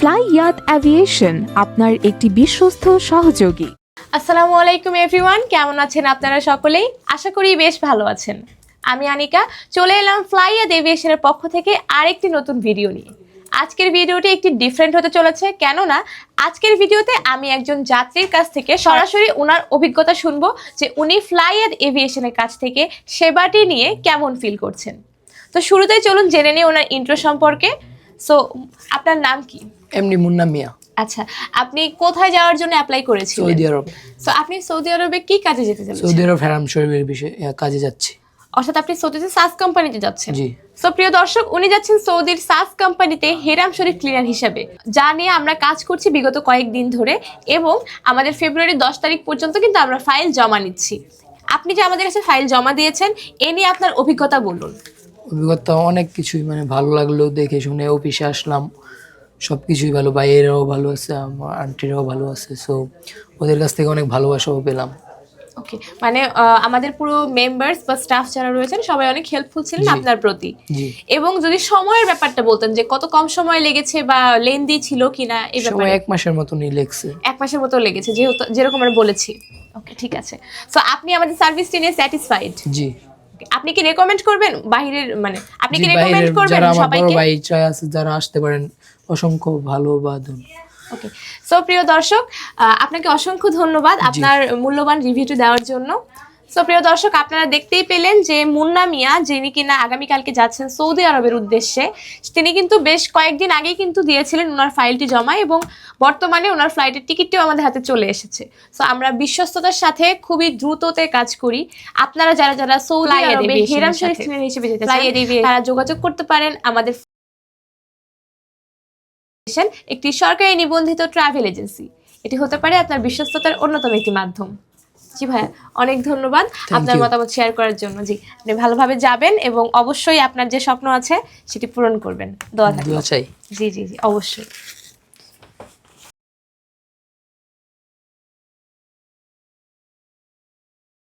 Fly ইয়াত aviation আপনার একটি বিশ্বস্ত সহযোগী। আসসালামু আলাইকুম এভরিওয়ান, কেমন আছেন আপনারা সকলেই? আশা করি বেশ ভালো আছেন। আমি আনিকা, চলে এলাম ফ্লাইয়া এভিয়েশনের পক্ষ থেকে আরেকটি নতুন ভিডিও নিয়ে। আজকের ভিডিওটি একটি ডিফারেন্ট হতে চলেছে, কেননা আজকের ভিডিওতে আমি একজন যাত্রীর কাছ থেকে সরাসরি ওনার অভিজ্ঞতা শুনব যে উনি ফ্লাই ফ্লাইয়াদ এভিয়েশনের কাছ থেকে সেবাটি নিয়ে কেমন ফিল করছেন। তো শুরুতেই চলুন জেনে নিই ওনার ইন্ট্রো সম্পর্কে। সো আপনার নাম কি? এমনি মুন্না মিয়া। আচ্ছা আপনি কোথায় যাওয়ার জন্য অ্যাপ্লাই করেছিলেন? সৌদি আরব। সো আপনি সৌদি আরবে কি কাজে যেতে সৌদি আরব হ্যারাম শরীফের বিষয়ে কাজে যাচ্ছি। অর্থাৎ আপনি সৌদিতে সাস কোম্পানিতে যাচ্ছেন। জি। সো প্রিয় দর্শক উনি যাচ্ছেন সৌদির সাস কোম্পানিতে হেরাম শরীফ ক্লিনার হিসাবে। যা নিয়ে আমরা কাজ করছি বিগত কয়েকদিন ধরে এবং আমাদের ফেব্রুয়ারি দশ তারিখ পর্যন্ত কিন্তু আমরা ফাইল জমা নিচ্ছি। আপনি যে আমাদের কাছে ফাইল জমা দিয়েছেন এ নিয়ে আপনার অভিজ্ঞতা বলুন। অভিজ্ঞতা অনেক কিছুই মানে ভালো লাগল দেখে শুনে অফিসে আসলাম। সব কিছুই ভালো ভাইয়েরাও ভালো আছে আমার আন্টিরাও ভালো আছে সো ওদের কাছ থেকে অনেক ভালোবাসাও পেলাম। ওকে মানে আমাদের পুরো মেম্বার্স বা স্টাফ যারা রয়েছেন সবাই অনেক হেল্পফুল ছিলেন আপনার প্রতি। এবং যদি সময়ের ব্যাপারটা বলতেন যে কত কম সময় লেগেছে বা লেন্দি ছিল কিনা এই ব্যাপারে? এক মাসের মতনই লেগছে। এক মাসের মতো লেগেছে যেহেতু যেরকম আমরা বলেছি। ওকে ঠিক আছে। সো আপনি আমাদের সার্ভিসটি নিয়ে স্যাটিসফাইড জি। আপনি কি রেকমেন্ড করবেন বাইরের মানে আপনি কি রেকমেন্ড করবেন সবাইকে? ভাই ইচ্ছা আছে যারা আসতে পারেন অসংখ্য ভালো বা ওকে সো প্রিয় দর্শক আপনাকে অসংখ্য ধন্যবাদ আপনার মূল্যবান রিভিউটি দেওয়ার জন্য। সো প্রিয় দর্শক আপনারা দেখতেই পেলেন যে মুন্না মিয়া যিনি কিনা আগামীকালকে যাচ্ছেন সৌদি আরবের উদ্দেশ্যে তিনি কিন্তু বেশ কয়েকদিন আগেই কিন্তু দিয়েছিলেন ওনার ফাইলটি জমা এবং বর্তমানে ওনার ফ্লাইটের টিকিটটিও আমাদের হাতে চলে এসেছে। সো আমরা বিশ্বস্ততার সাথে খুবই দ্রুততে কাজ করি। আপনারা যারা যারা সৌদি আরবে হেরাম শরীফ হিসেবে যেতে। তারা যোগাযোগ করতে পারেন। আমাদের একটি সরকারি নিবন্ধিত ট্রাভেল এজেন্সি এটি হতে পারে আপনার বিশ্বস্ততার অন্যতম একটি মাধ্যম। জি ভাইয়া। অনেক ধন্যবাদ আপনার মতামত শেয়ার করার জন্য। জি আপনি ভালোভাবে যাবেন এবং অবশ্যই আপনার যে স্বপ্ন আছে সেটি পূরণ করবেন। দোয়া থাকবে জি জি জি অবশ্যই।